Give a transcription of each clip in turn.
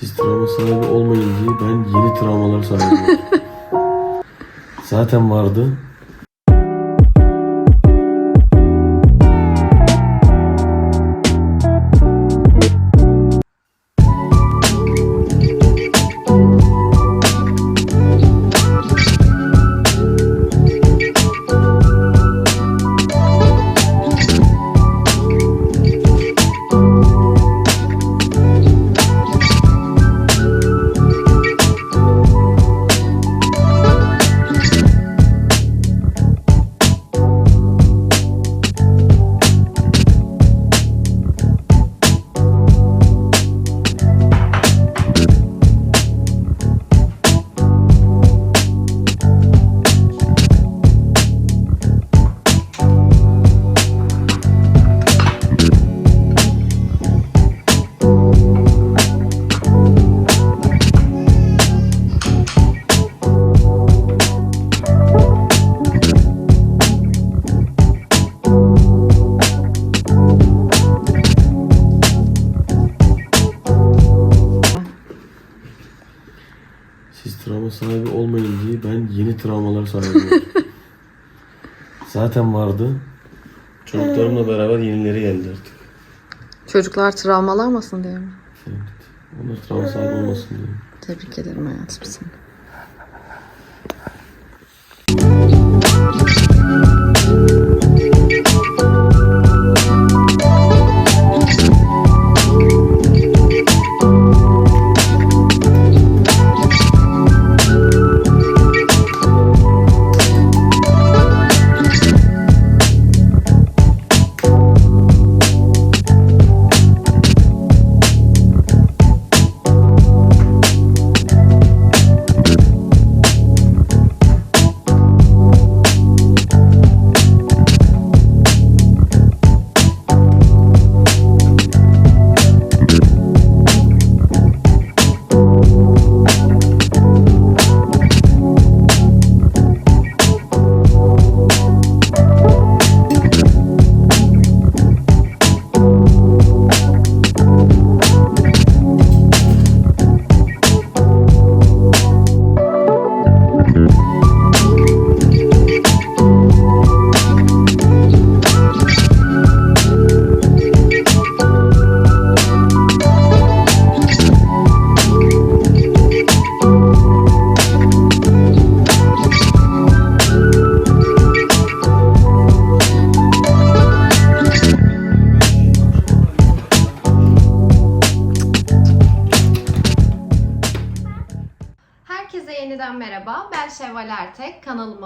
Siz travma sahibi olmayın diye ben yeni travmalar sahibi oldum. Zaten vardı. Yeni travmalar sahibi oldum. Zaten vardı. Çocuklarımla beraber yenileri geldi artık. Çocuklar travmalanmasın diye mi? Evet. Onlar travma sahibi olmasın diye. Tebrik ederim hayatım seni. Herkese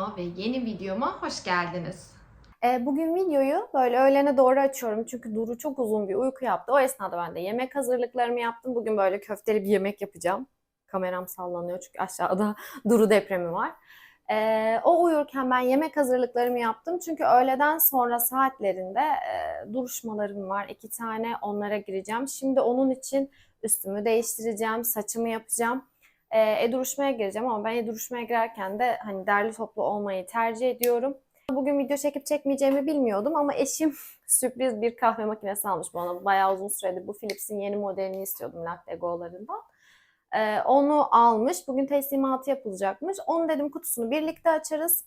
Kanalıma ve yeni videoma hoş geldiniz. E, bugün videoyu böyle öğlene doğru açıyorum çünkü Duru çok uzun bir uyku yaptı. O esnada ben de yemek hazırlıklarımı yaptım. Bugün böyle köfteli bir yemek yapacağım. Kameram sallanıyor çünkü aşağıda Duru depremi var. E, o uyurken ben yemek hazırlıklarımı yaptım. Çünkü öğleden sonra saatlerinde e, duruşmalarım var. iki tane onlara gireceğim. Şimdi onun için üstümü değiştireceğim, saçımı yapacağım. E, e-duruşmaya gireceğim ama ben e-duruşmaya girerken de hani derli toplu olmayı tercih ediyorum. Bugün video çekip çekmeyeceğimi bilmiyordum ama eşim sürpriz bir kahve makinesi almış bana. Bayağı uzun süredir bu Philips'in yeni modelini istiyordum Latte Go'larından. Ee, onu almış. Bugün teslimatı yapılacakmış. Onu dedim kutusunu birlikte açarız.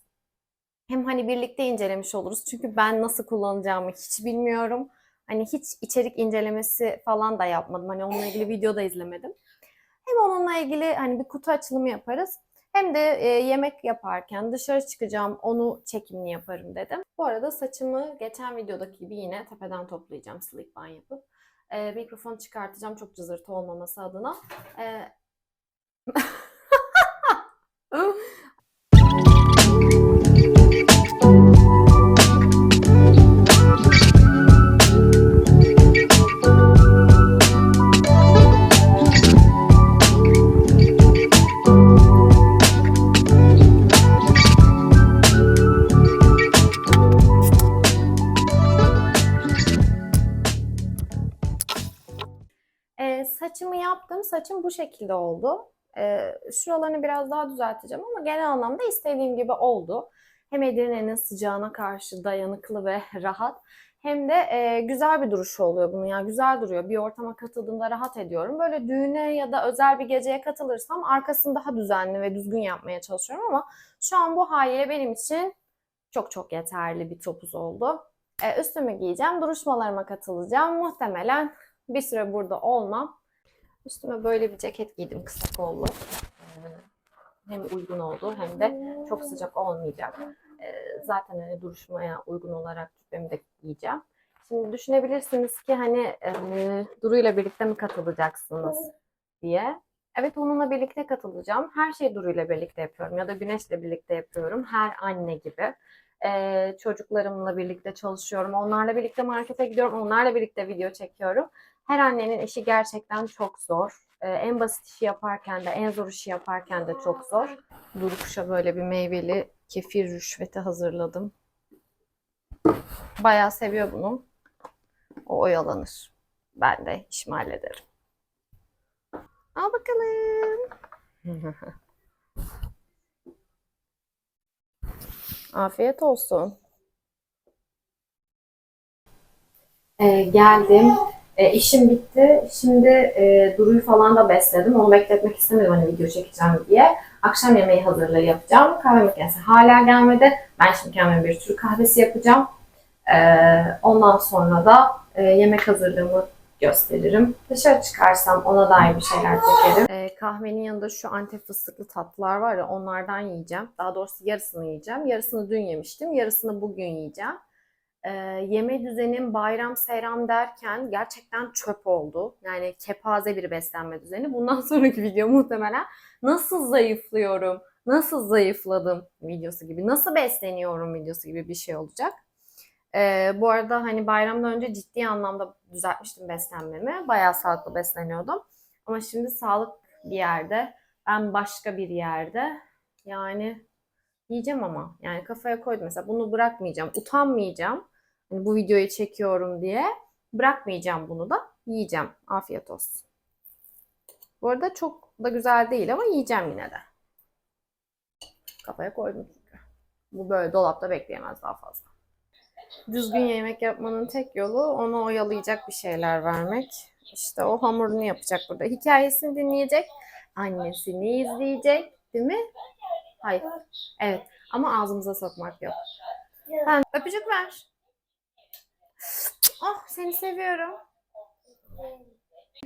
Hem hani birlikte incelemiş oluruz. Çünkü ben nasıl kullanacağımı hiç bilmiyorum. Hani hiç içerik incelemesi falan da yapmadım. Hani onunla ilgili video da izlemedim. Hem onunla ilgili hani bir kutu açılımı yaparız. Hem de e, yemek yaparken dışarı çıkacağım onu çekimini yaparım dedim. Bu arada saçımı geçen videodaki gibi yine tepeden toplayacağım slick ban yapıp. E, mikrofonu çıkartacağım çok cızırtı olmaması adına. E, Saçım bu şekilde oldu. E, şuralarını biraz daha düzelteceğim ama genel anlamda istediğim gibi oldu. Hem Edirne'nin sıcağına karşı dayanıklı ve rahat hem de e, güzel bir duruşu oluyor bunun. Yani güzel duruyor. Bir ortama katıldığımda rahat ediyorum. Böyle düğüne ya da özel bir geceye katılırsam arkasını daha düzenli ve düzgün yapmaya çalışıyorum ama şu an bu haliyle benim için çok çok yeterli bir topuz oldu. E, üstümü giyeceğim, duruşmalarıma katılacağım. Muhtemelen bir süre burada olmam. Üstüme böyle bir ceket giydim kısa kollu. Ee, Hem uygun oldu hem de çok sıcak olmayacak. Ee, Zaten hani duruşmaya uygun olarak cübbemi de giyeceğim. Şimdi düşünebilirsiniz ki hani e, Duru ile birlikte mi katılacaksınız diye. Evet onunla birlikte katılacağım. Her şeyi Duru ile birlikte yapıyorum ya da Güneş'le birlikte yapıyorum. Her anne gibi. Ee, çocuklarımla birlikte çalışıyorum. Onlarla birlikte markete gidiyorum. Onlarla birlikte video çekiyorum. Her annenin işi gerçekten çok zor. Ee, en basit işi yaparken de, en zor işi yaparken de çok zor. Duru kuşa böyle bir meyveli kefir rüşveti hazırladım. Bayağı seviyor bunu. O oyalanır. Ben de işimi hallederim. Al bakalım. Afiyet olsun. Ee, geldim. E, işim bitti. Şimdi e, Duru'yu falan da besledim. Onu bekletmek istemedim hani video çekeceğim diye. Akşam yemeği hazırlığı yapacağım. Kahve makinesi hala gelmedi. Ben şimdi kendime bir Türk kahvesi yapacağım. E, ondan sonra da e, yemek hazırlığımı gösteririm. Dışarı çıkarsam ona dair bir şeyler çekerim. E, kahvenin yanında şu antep fıstıklı tatlılar var ya onlardan yiyeceğim. Daha doğrusu yarısını yiyeceğim. Yarısını dün yemiştim. Yarısını bugün yiyeceğim. E, yeme düzenim bayram seyram derken gerçekten çöp oldu. Yani kepaze bir beslenme düzeni. Bundan sonraki video muhtemelen nasıl zayıflıyorum, nasıl zayıfladım videosu gibi, nasıl besleniyorum videosu gibi bir şey olacak. E, bu arada hani bayramdan önce ciddi anlamda düzeltmiştim beslenmemi. Bayağı sağlıklı besleniyordum. Ama şimdi sağlık bir yerde, ben başka bir yerde. Yani yiyeceğim ama. Yani kafaya koydum mesela bunu bırakmayacağım. Utanmayacağım. Bu videoyu çekiyorum diye. Bırakmayacağım bunu da. Yiyeceğim. Afiyet olsun. Bu arada çok da güzel değil ama yiyeceğim yine de. Kafaya koydum çünkü. Bu böyle dolapta bekleyemez daha fazla. Düzgün yemek yapmanın tek yolu onu oyalayacak bir şeyler vermek. İşte o hamurunu yapacak burada. Hikayesini dinleyecek. Annesini izleyecek. Değil mi? Hayır. Evet. Ama ağzımıza sokmak yok. Ben öpücük ver. Oh seni seviyorum.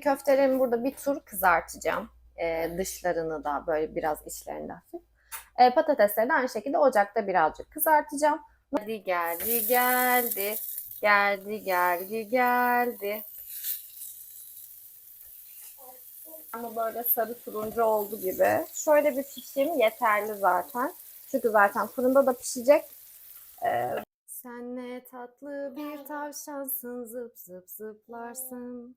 Köftelerimi burada bir tur kızartacağım. Ee, dışlarını da böyle biraz içlerini hafif. Ee, patatesleri de aynı şekilde ocakta birazcık kızartacağım. Geldi geldi geldi. Geldi geldi geldi. Ama böyle sarı turuncu oldu gibi. Şöyle bir pişeyim yeterli zaten. Çünkü zaten fırında da pişecek. Ee, sen ne tatlı bir tavşansın zıp zıp zıplarsın.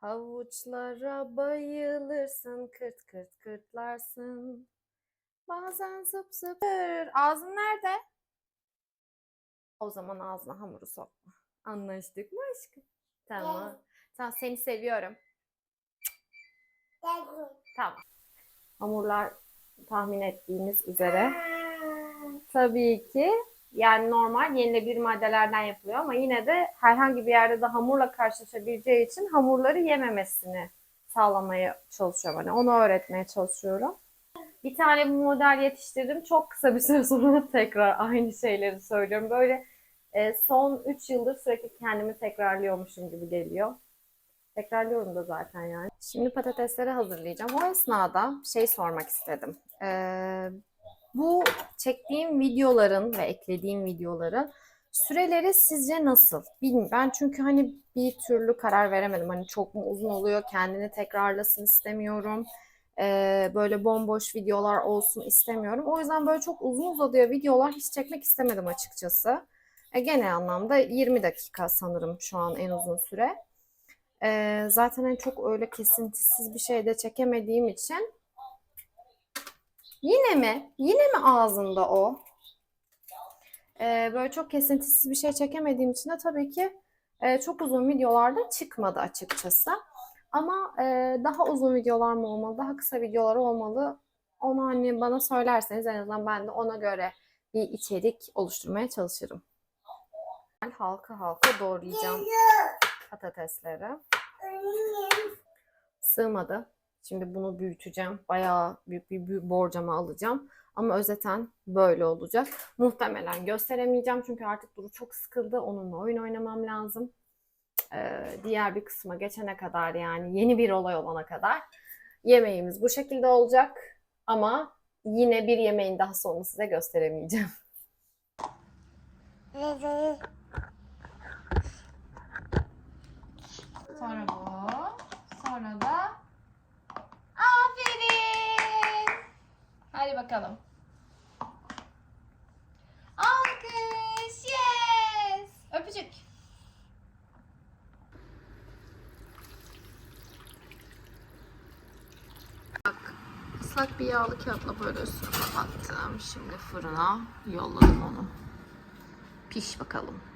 Havuçlara bayılırsın kırt kırt kırtlarsın. Bazen zıp zıp. Ağzın nerede? O zaman ağzına hamuru sokma. Anlaştık mı aşkım? Tamam. Tamam seni seviyorum. Tamam. Hamurlar tahmin ettiğiniz üzere. Tabii ki yani normal yenilebilir maddelerden yapılıyor ama yine de herhangi bir yerde de hamurla karşılaşabileceği için hamurları yememesini sağlamaya çalışıyorum. Hani onu öğretmeye çalışıyorum. Bir tane bu model yetiştirdim. Çok kısa bir süre sonra tekrar aynı şeyleri söylüyorum. Böyle e, son 3 yıldır sürekli kendimi tekrarlıyormuşum gibi geliyor. Tekrarlıyorum da zaten yani. Şimdi patatesleri hazırlayacağım. O esnada şey sormak istedim. Ee, bu çektiğim videoların ve eklediğim videoların süreleri sizce nasıl? Bilmiyorum. Ben çünkü hani bir türlü karar veremedim. Hani çok mu uzun oluyor, kendini tekrarlasın istemiyorum. Ee, böyle bomboş videolar olsun istemiyorum. O yüzden böyle çok uzun uzadıya videolar hiç çekmek istemedim açıkçası. E, genel anlamda 20 dakika sanırım şu an en uzun süre. Ee, zaten hani çok öyle kesintisiz bir şey de çekemediğim için Yine mi? Yine mi ağzında o? Ee, böyle çok kesintisiz bir şey çekemediğim için de tabii ki e, çok uzun videolarda çıkmadı açıkçası. Ama e, daha uzun videolar mı olmalı, daha kısa videolar olmalı? Onu hani bana söylerseniz en azından ben de ona göre bir içerik oluşturmaya çalışırım. Halka halka doğrayacağım patatesleri. Sığmadı. Şimdi bunu büyüteceğim. Bayağı büyük bir borcama alacağım. Ama özeten böyle olacak. Muhtemelen gösteremeyeceğim çünkü artık Duru çok sıkıldı. Onunla oyun oynamam lazım. Ee, diğer bir kısma geçene kadar yani yeni bir olay olana kadar yemeğimiz bu şekilde olacak. Ama yine bir yemeğin daha sonunu size gösteremeyeceğim. Sonra bu. Sonra da aferin. Hadi bakalım. Alkış. Yes. Öpücük. Islak bir yağlı kağıtla böyle üstüne kapattım. Şimdi fırına yolladım onu. Piş bakalım.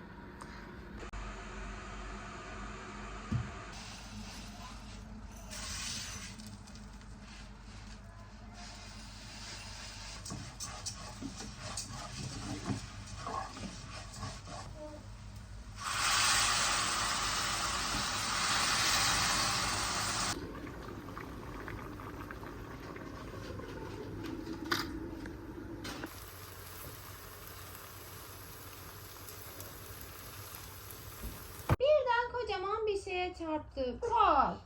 Şeye çarptı. Pat.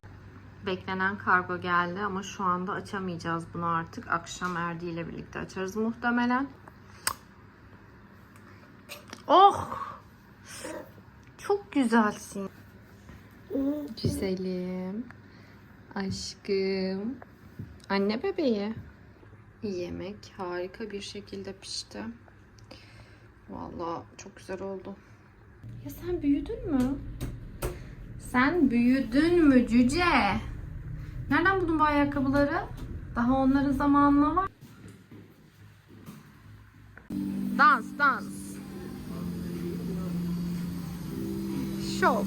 Beklenen kargo geldi ama şu anda açamayacağız bunu artık. Akşam Erdi ile birlikte açarız muhtemelen. Oh! Çok güzelsin. Güzelim. Aşkım. Anne bebeği. Yemek harika bir şekilde pişti. Vallahi çok güzel oldu. Ya sen büyüdün mü? Sen büyüdün mü cüce? Nereden buldun bu ayakkabıları? Daha onların zamanına var. Dans, dans. Şov.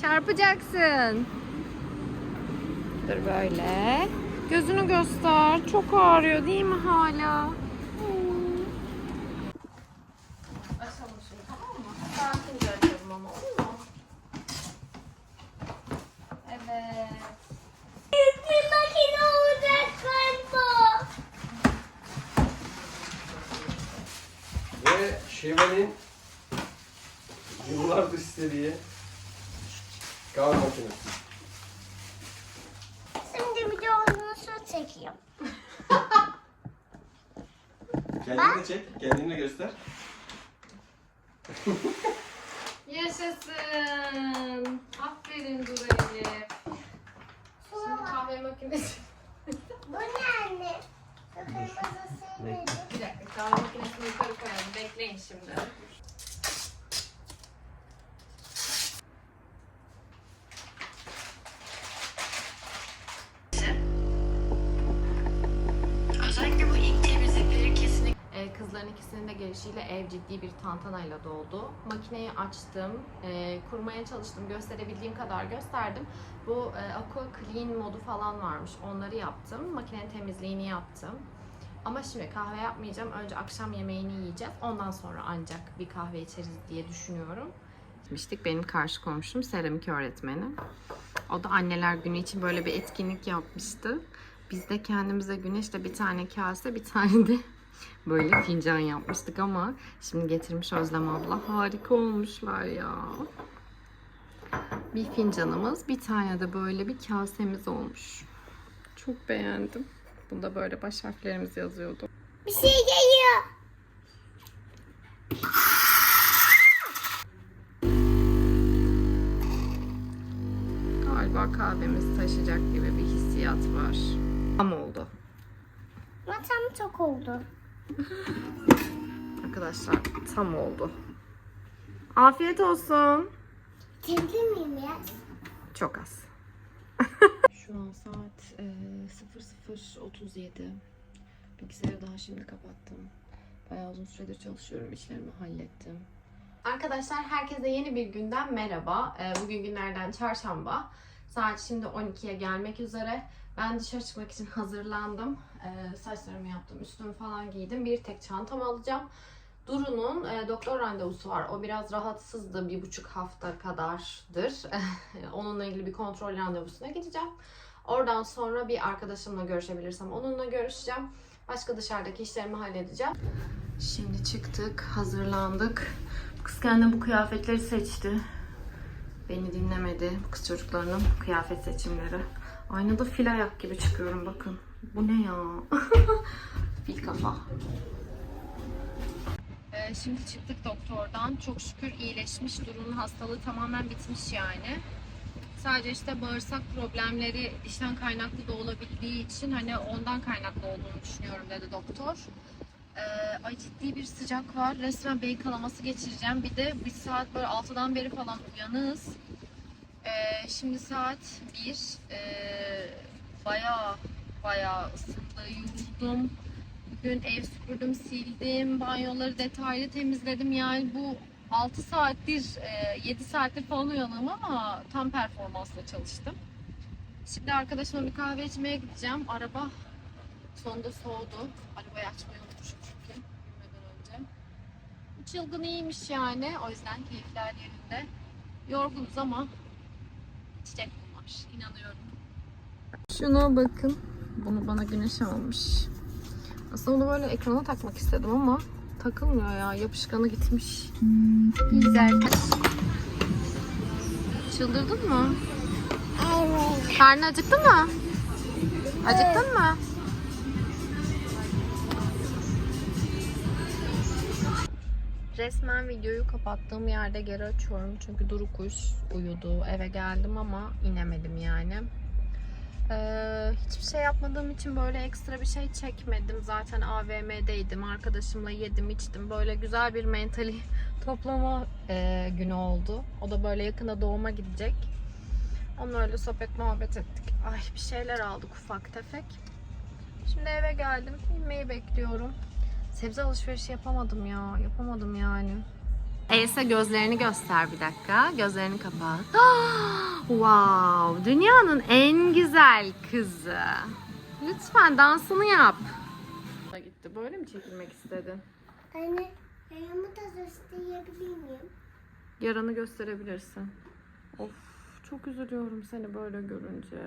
Çarpacaksın. Dur böyle. Gözünü göster. Çok ağrıyor değil mi hala? Açalım şimdi tamam mı? Sakince açalım ama olur mu? Evet. Ve Şevval'in yıllardır istediği kahve makinesi. Şimdi bir de onu su çekiyorum. Kendini de çek, kendini de göster. Yaşasın. Aferin Duray Elif. Şimdi kahve makinesi. Bu ne anne? Neydi? Bir dakika kahve makinesini yukarı koyalım. Bekleyin şimdi. Kızların ikisinin de gelişiyle ev ciddi bir tantanayla doldu. Makineyi açtım, ee, kurmaya çalıştım, gösterebildiğim kadar gösterdim. Bu e, Aqua Clean modu falan varmış, onları yaptım. Makinenin temizliğini yaptım. Ama şimdi kahve yapmayacağım. Önce akşam yemeğini yiyeceğiz. Ondan sonra ancak bir kahve içeriz diye düşünüyorum. Gitmiştik. Benim karşı komşum seramik öğretmeni. O da anneler günü için böyle bir etkinlik yapmıştı. Biz de kendimize güneşle bir tane kase, bir tane de böyle fincan yapmıştık ama şimdi getirmiş Özlem abla. Harika olmuşlar ya. Bir fincanımız, bir tane de böyle bir kasemiz olmuş. Çok beğendim. Bunda böyle baş harflerimiz yazıyordu. Bir şey geliyor. Galiba kahvemiz taşıyacak gibi bir hissiyat var. Tam oldu. Matam çok oldu. Arkadaşlar tam oldu. Afiyet olsun. Temizli miyim ya? Çok az. Şu an saat e, 00.37. Bilgisayarı daha şimdi kapattım. Bayağı uzun süredir çalışıyorum. işlerimi hallettim. Arkadaşlar herkese yeni bir günden merhaba. E, bugün günlerden çarşamba. Saat şimdi 12'ye gelmek üzere. Ben dışarı çıkmak için hazırlandım. E, saçlarımı yaptım, üstümü falan giydim. Bir tek çantamı alacağım. Duru'nun e, doktor randevusu var. O biraz rahatsızdı. Bir buçuk hafta kadardır. Onunla ilgili bir kontrol randevusuna gideceğim. Oradan sonra bir arkadaşımla görüşebilirsem onunla görüşeceğim. Başka dışarıdaki işlerimi halledeceğim. Şimdi çıktık, hazırlandık. Kız kendine bu kıyafetleri seçti. Beni dinlemedi. Bu kız çocuklarının kıyafet seçimleri. Aynada fil ayak gibi çıkıyorum bakın. Bu ne ya? fil kafa. Ee, şimdi çıktık doktordan. Çok şükür iyileşmiş. Duru'nun hastalığı tamamen bitmiş yani. Sadece işte bağırsak problemleri dişten kaynaklı da olabildiği için hani ondan kaynaklı olduğunu düşünüyorum dedi doktor. Ee, ay ciddi bir sıcak var. Resmen beyin kanaması geçireceğim. Bir de bir saat böyle 6'dan beri falan uyanığız. Ee, şimdi saat 1. Ee, baya baya ısıtlı, yoruldum. Bugün ev süpürdüm, sildim, banyoları detaylı temizledim. Yani bu 6 saattir, e, 7 saattir falan uyanığım ama tam performansla çalıştım. Şimdi arkadaşıma bir kahve içmeye gideceğim. Araba sonunda soğudu. Arabayı açmayı unutmuşum çünkü önce. Çılgın iyiymiş yani. O yüzden keyifler yerinde. Yorgunuz ama çiçek bunlar. İnanıyorum. Şuna bakın. Bunu bana güneş almış. Aslında bunu böyle ekrana takmak istedim ama takılmıyor ya. Yapışkanı gitmiş. Güzel. Çıldırdın mı? Evet. Karnın acıktı mı? Acıktın mı? Resmen videoyu kapattığım yerde geri açıyorum. Çünkü Duru kuş uyudu. Eve geldim ama inemedim yani. Ee, hiçbir şey yapmadığım için böyle ekstra bir şey çekmedim. Zaten AVM'deydim. Arkadaşımla yedim içtim. Böyle güzel bir mentali toplama e, günü oldu. O da böyle yakında doğuma gidecek. Onunla öyle sohbet muhabbet ettik. Ay bir şeyler aldık ufak tefek. Şimdi eve geldim. İnmeyi bekliyorum. Sebze alışverişi yapamadım ya. Yapamadım yani. Elsa gözlerini göster bir dakika. Gözlerini kapat. wow. Dünyanın en güzel kızı. Lütfen dansını yap. Gitti. Böyle mi çekilmek istedin? Anne, ayağımı da gösterebilir miyim? Yaranı gösterebilirsin. Of çok üzülüyorum seni böyle görünce.